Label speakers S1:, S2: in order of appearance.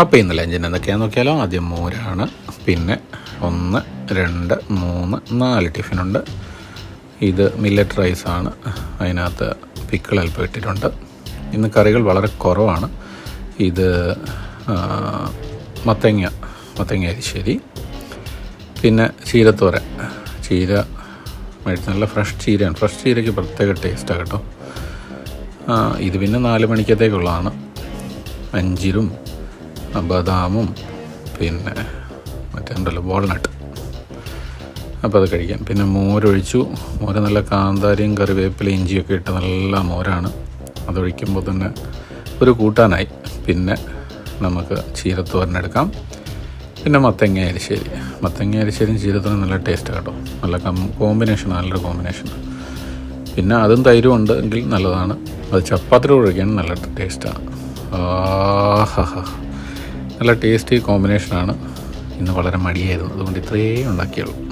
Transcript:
S1: അപ്പോൾ ഇന്നലെ എഞ്ചിൻ എന്തൊക്കെയാണെന്ന് നോക്കിയാലോ? ആദ്യം മോരാണ്. പിന്നെ ഒന്ന് രണ്ട് മൂന്ന് നാല് ടിഫിനുണ്ട്. ഇത് മില്ലറ്റ് റൈസാണ് അതിനകത്ത് പിക്കിൾ അല്പം ഇട്ടിട്ടുണ്ട്. ഇന്ന് കറികൾ വളരെ കുറവാണ്. ഇത് മത്തങ്ങ മത്തങ്ങ അരിശ്ശേരി. പിന്നെ ചീരത്തോരൻ. ചീര മേടിച്ച് നല്ല ഫ്രഷ് ചീരയാണ്. ഫ്രഷ് ചീരയ്ക്ക് പ്രത്യേക ടേസ്റ്റാണ് കേട്ടോ. ഇത് പിന്നെ നാല് മണിക്കത്തേക്കുള്ളതാണ്. അഞ്ചിരും ബദാമും പിന്നെ മറ്റേ ഉണ്ടല്ലോ വാൾനട്ട് അപ്പോൾ അത് കഴിക്കാം. പിന്നെ മോരൊഴിച്ചു. മോര് നല്ല കാന്താരിയും കറിവേപ്പില ഇഞ്ചിയൊക്കെ ഇട്ട് നല്ല മോരാണ്. അതൊഴിക്കുമ്പോൾ തന്നെ ഒരു കൂട്ടാനായി. പിന്നെ നമുക്ക് ചീരത്തോരനെടുക്കാം പിന്നെ മത്തങ്ങ അരിശ്ശേരി. മത്തങ്ങ അരിശ്ശേരിയും ചീരത്തോരൻ നല്ല ടേസ്റ്റ് കേട്ടോ. നല്ല കോമ്പിനേഷൻ നല്ലൊരു കോമ്പിനേഷൻ പിന്നെ അതും തൈരും ഉണ്ട് എങ്കിൽ നല്ലതാണ്. അത് ചപ്പാത്തിയുടെ കഴിക്കാൻ നല്ല ടേസ്റ്റാണ് ആഹാ നല്ല ടേസ്റ്റി കോമ്പിനേഷനാണ് ഇന്ന് വളരെ മടിയായിരുന്നു. അതുകൊണ്ട് ഇത്രയേ ഉണ്ടാക്കിയുള്ളൂ.